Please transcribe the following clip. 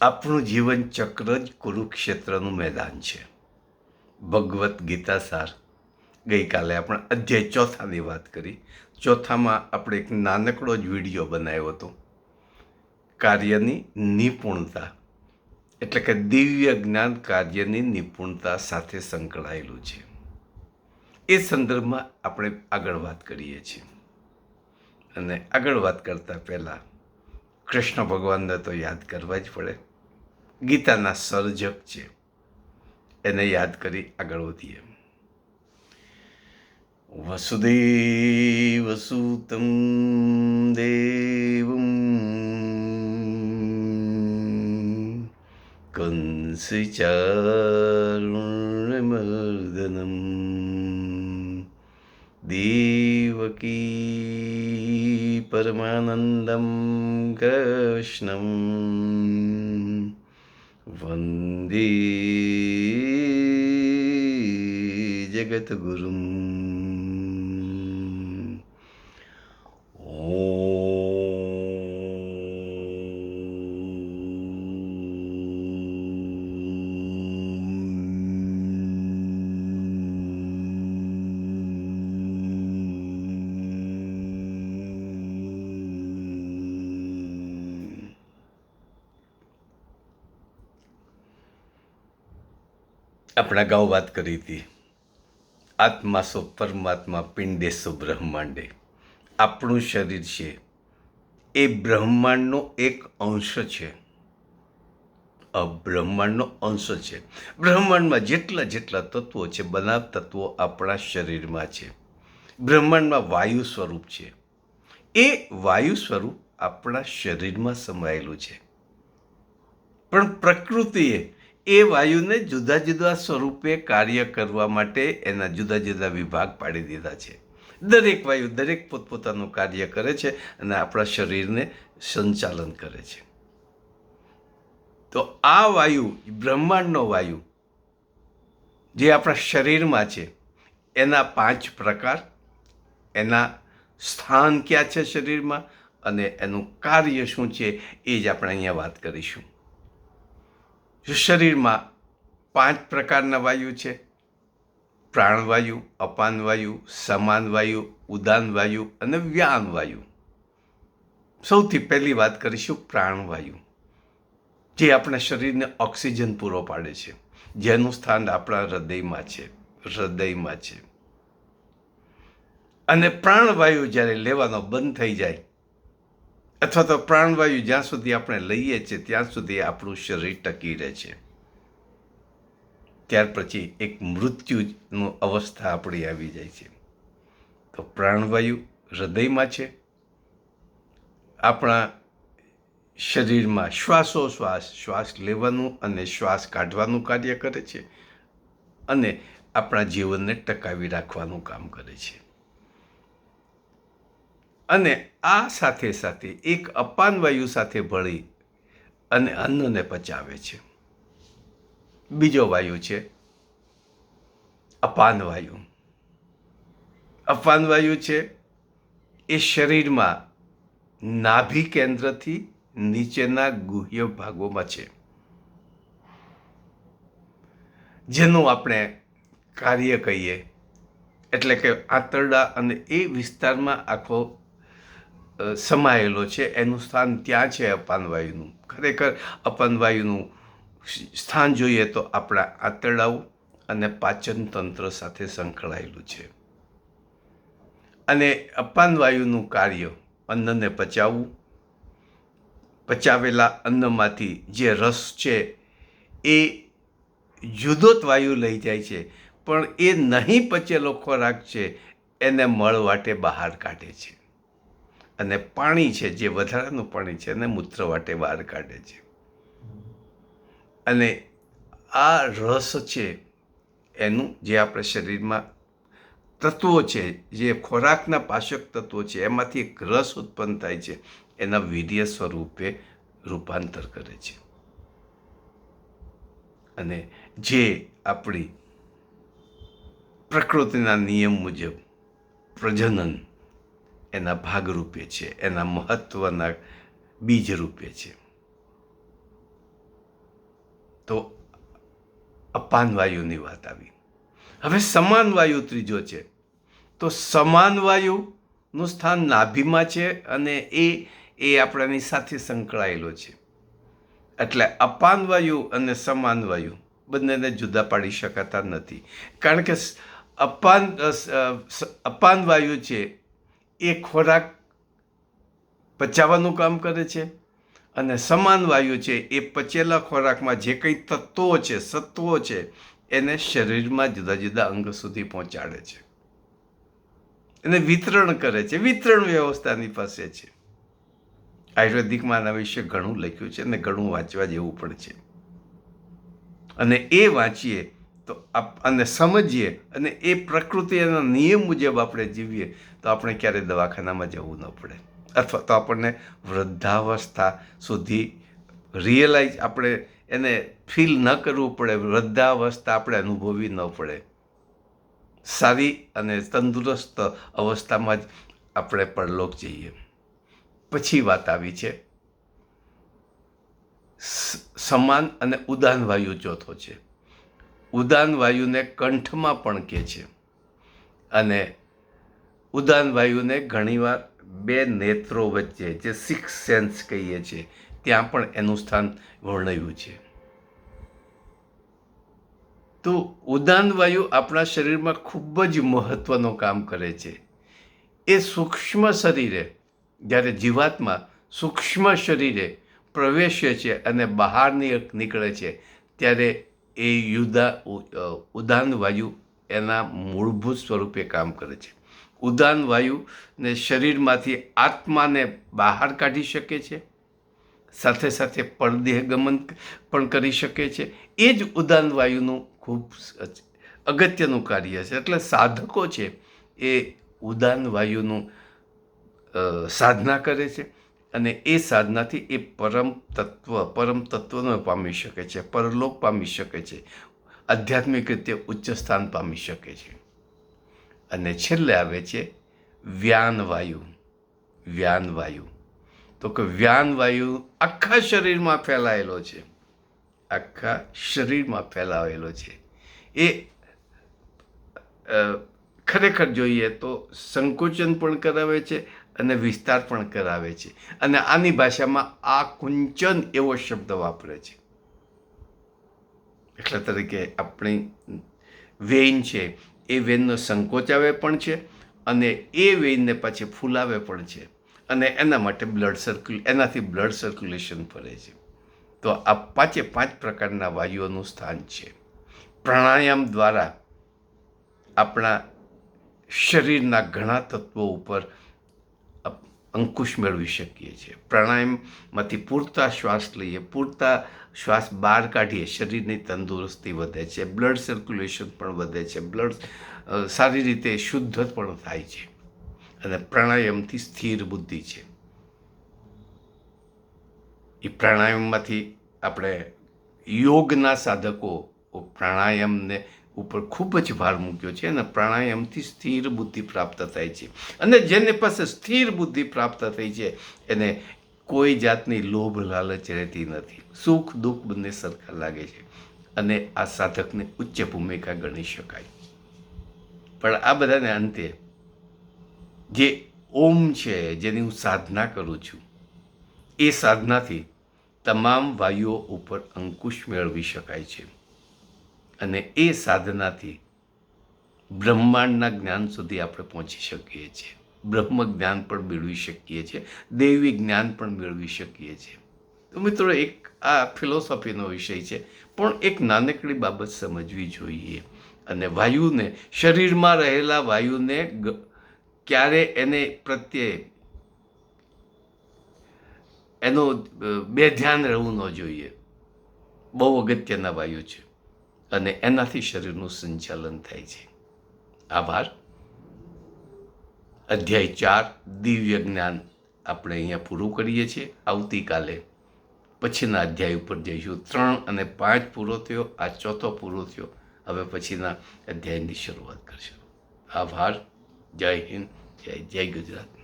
આપણું જીવન ચક્ર જ કુરુક્ષેત્રનું મેદાન છે. ભગવદ્ ગીતા સાર, ગઈકાલે આપણે અધ્યાય ચોથાની વાત કરી. ચોથામાં આપણે એક નાનકડો જ વીડિયો બનાવ્યો હતો. કાર્યની નિપુણતા, એટલે કે દિવ્ય જ્ઞાન કાર્યની નિપુણતા સાથે સંકળાયેલું છે. એ સંદર્ભમાં આપણે આગળ વાત કરીએ છીએ. અને આગળ વાત કરતાં પહેલાં કૃષ્ણ ભગવાનને તો યાદ કરવા જ પડે. ગીતાના સર્જક છે. એને યાદ કરી આગળ વધીએ. વસુદેવસુતમ દેવમ કંસચારુણમર્દનમ દેવકી देवकी परमानन्दं कृष्णं। वन्दे जगद्गुरुम्। આપણે અગાઉ વાત કરી હતી. આત્મા સો પરમાત્મા પિંડે સો બ્રહ્માંડે. આપણું શરીર છે. એ બ્રહ્માંડનો એક અંશ છે. બ્રહ્માંડનો અંશ છે. બ્રહ્માંડમાં જેટલા જેટલા તત્વો છે, બનાવ તત્વો આપણા શરીરમાં છે. બ્રહ્માંડમાં વાયુ સ્વરૂપ છે. એ વાયુ સ્વરૂપ આપણા શરીરમાં સમાયેલું છે. પણ પ્રકૃતિએ એ વાયુને જુદા જુદા સ્વરૂપે કાર્ય કરવા માટે એના જુદા જુદા વિભાગ પાડી દીધા છે. દરેક વાયુ દરેક પોતપોતાનું કાર્ય કરે છે અને આપણા શરીરને સંચાલન કરે છે. તો આ વાયુ બ્રહ્માંડનો વાયુ, જે આપણા શરીરમાં છે, એના પાંચ પ્રકાર, એના સ્થાન ક્યાં છે શરીરમાં અને એનું કાર્ય શું છે એ જ આપણે અહીંયા વાત કરીશું. શરીરમાં પાંચ પ્રકારના વાયુ છે. પ્રાણવાયુ અપાનવાયુ સમાનવાયુ ઉદાનવાયુ અને વ્યાનવાયુ સૌથી પહેલી વાત કરીશું પ્રાણવાયુ જે આપણા શરીરને ઓક્સિજન પૂરો પાડે છે. જેનું સ્થાન આપણા હૃદયમાં છે હૃદયમાં છે. અને પ્રાણવાયુ જ્યારે લેવાનો બંધ થઈ જાય અથવા તો પ્રાણવાયુ જ્યાં સુધી આપણે લઈએ છીએ, ત્યાં સુધી આપણું શરીર ટકી રહે છે. ત્યાર પછી એક મૃત્યુનું અવસ્થા આપણી આવી જાય છે. તો પ્રાણવાયુ હૃદયમાં છે. આપણા શરીરમાં શ્વાસોશ્વાસ શ્વાસ લેવાનું અને શ્વાસ કાઢવાનું કાર્ય કરે છે અને આપણા જીવનને ટકાવી રાખવાનું કામ કરે છે. અને આ સાથે સાથે એક અપાન વાયુ સાથે ભળી અને અન્નને પચાવે છે. બીજો વાયુ છે અપાન વાયુ. અપાન વાયુ છે એ શરીરમાં નાભી કેન્દ્રથી નીચેના ગુહ્ય ભાગોમાં છે. જેનું આપણે કાર્ય કહીએ, એટલે કે આંતરડા અને એ વિસ્તારમાં આખો સમાયેલો છે, એનું સ્થાન ત્યાં છે અપાનવાયુનું ખરેખર અપાનવાયુનું સ્થાન જોઈએ તો આપણા આંતરડાઓ અને પાચન તંત્ર સાથે સંકળાયેલું છે. અને અપાનવાયુનું કાર્ય અન્નને પચાવવું, પચાવેલા અન્નમાંથી જે રસ છે એ જુદોત વાયુ લઈ જાય છે, પણ એ નહીં પચેલો ખોરાક છે, એને મળ વાટે બહાર કાઢે છે. અને પાણી છે, જે વધારાનું પાણી છે, એને મૂત્ર વાટે બહાર કાઢે છે. અને આ રસ છે, એનું જે આપણે શરીરમાં તત્વો છે, જે ખોરાકના પાચક તત્વો છે, એમાંથી એક રસ ઉત્પન્ન થાય છે, એના વીર્ય સ્વરૂપે રૂપાંતર કરે છે. અને જે આપણી પ્રકૃતિના નિયમ મુજબ પ્રજનન એના ભાગરૂપે છે, એના મહત્ત્વના બીજ રૂપે છે. તો અપાન વાયુની વાત આવી. હવે સમાન વાયુ ત્રીજો છે. તો સમાન વાયુનું સ્થાન નાભીમાં છે અને એ એ આપણાની સાથે સંકળાયેલો છે. એટલે અપાન વાયુ અને સમાન વાયુ બંનેને જુદા પાડી શકાતા નથી. કારણ કે અપાન અપાન વાયુ છે એ ખોરાક પચાવવાનું કામ કરે છે અને સમાન વાયુ છે એ પચેલા ખોરાકમાં જે કંઈ તત્વો છે, સત્વો છે, એને શરીરમાં જુદા જુદા અંગ સુધી પહોંચાડે છે. એને વિતરણ કરે છે, વિતરણ વ્યવસ્થાની પાસે છે. આયુર્વેદિકમાં આના વિશે ઘણું લખ્યું છે અને ઘણું વાંચવા જેવું પણ છે. અને એ વાંચીએ તો અને સમજીએ અને એ પ્રકૃતિ એના નિયમ મુજબ આપણે જીવીએ, તો આપણે ક્યારેય દવાખાનામાં જવું ન પડે. અથવા તો આપણને વૃદ્ધાવસ્થા સુધી રિયલાઇઝ આપણે એને ફીલ ન કરવું પડે, વૃદ્ધાવસ્થા આપણે અનુભવવી ન પડે. સારી અને તંદુરસ્ત અવસ્થામાં જ આપણે પરલોક જઈએ. પછી વાત આવી છે સમાન અને ઉદાન વાયુ ચોથો છે. ઉદાન વાયુને કંઠમાં પણ કહે છે. અને ઉદાન વાયુને ઘણીવાર બે નેત્રો વચ્ચે, જે સિક્સ સેન્સ કહીએ છીએ, ત્યાં પણ એનું સ્થાન વર્ણવ્યું છે. તો ઉદાન વાયુ આપણા શરીરમાં ખૂબ જ મહત્વનું કામ કરે છે. એ સૂક્ષ્મ શરીરે, જ્યારે જીવાતમાં સૂક્ષ્મ શરીરે પ્રવેશે છે અને બહાર નીકળે છે, ત્યારે એ યુદા ઉદાન વાયુ એના મૂળભૂત સ્વરૂપે કામ કરે છે. ઉદાન વાયુને શરીરમાંથી આત્માને બહાર કાઢી શકે છે, સાથે સાથે પરદેહ ગમન પણ કરી શકે છે. એ જ ઉદાન વાયુનું ખૂબ અગત્યનું કાર્ય છે. એટલે સાધકો છે એ ઉદાન વાયુનું સાધના કરે છે. અને એ સાધનાથી એ પરમ તત્વ, પરમ તત્વને પામી શકે છે, પરલોક પામી શકે છે, આધ્યાત્મિક રીતે ઉચ્ચ સ્થાન પામી શકે છે. અને છેલ્લે આવે છે વ્યાન વાયુ વ્યાન વાયુ તો કે વ્યાન વાયુ આખા શરીરમાં ફેલાયેલો છે, આખા શરીરમાં ફેલાવેલો છે. એ ખરેખર જોઈએ તો સંકોચન પણ કરાવે છે અને વિસ્તાર પણ કરાવે છે. અને આની ભાષામાં આ કુંચન એવો શબ્દ વાપરે છે. એટલા તરીકે આપણી વેઇન છે, એ વેઇનનો સંકોચાવે પણ છે અને એ વેઇનને પાછી ફૂલાવે પણ છે. અને એના માટે બ્લડ સર્ક્યુલ એનાથી બ્લડ સર્ક્યુલેશન ફરે છે. તો આ પાંચે પાંચ પ્રકારના વાયુઓનું સ્થાન છે. પ્રાણાયામ દ્વારા આપણા શરીરના ઘણા તત્વો ઉપર અંકુશ મેળવી શકીએ છીએ. પ્રાણાયામમાંથી પૂરતા શ્વાસ લઈએ, પૂરતા શ્વાસ બહાર કાઢીએ, શરીરની તંદુરસ્તી વધે છે, બ્લડ સર્ક્યુલેશન પણ વધે છે, બ્લડ સારી રીતે શુદ્ધ પણ થાય છે. અને પ્રાણાયામથી સ્થિર બુદ્ધિ છે. એ પ્રાણાયામમાંથી આપણે યોગના સાધકો પ્રાણાયામને ઉપર ખૂબ જ ભાર મૂક્યો છે અને પ્રાણાયામથી સ્થિર બુદ્ધિ પ્રાપ્ત થાય છે. અને જેને પાસે સ્થિર બુદ્ધિ પ્રાપ્ત થઈ છે, એને કોઈ જાતની લોભ લાલચ રહેતી નથી. સુખ દુઃખ બંને સરખા લાગે છે અને આ સાધકને ઉચ્ચ ભૂમિકા ગણી શકાય. પણ આ બધાને અંતે જે ઓમ છે, જેની હું સાધના કરું છું, એ સાધનાથી તમામ વાયુઓ ઉપર અંકુશ મેળવી શકાય છે. અને એ સાધનાથી બ્રહ્માંડના જ્ઞાન સુધી આપણે પહોંચી શકીએ છીએ. બ્રહ્મ જ્ઞાન પણ મેળવી શકીએ છીએ. દૈવી જ્ઞાન પણ મેળવી શકીએ છીએ. તો મિત્રો, એક આ ફિલોસોફીનો વિષય છે, પણ એક નાનકડી બાબત સમજવી જોઈએ. અને વાયુને, શરીરમાં રહેલા વાયુને ક્યારે એને પ્રત્યે એનો બે ધ્યાન રહેવું ન જોઈએ. બહુ અગત્યના વાયુ છે. અને એનાથી શરીરનું સંચાલન થાય છે. આભાર. અધ્યાય ચાર, દિવ્ય જ્ઞાન આપણે અહીંયા પૂરું કરીએ છીએ. આવતીકાલે પછીના અધ્યાય ઉપર જઈશું. ત્રણ અને પાંચ પૂરો થયો, આ ચોથો પૂરો થયો. હવે પછીના અધ્યાયની શરૂઆત કરશું. આભાર. જય હિન્દ, જય જય ગુજરાત.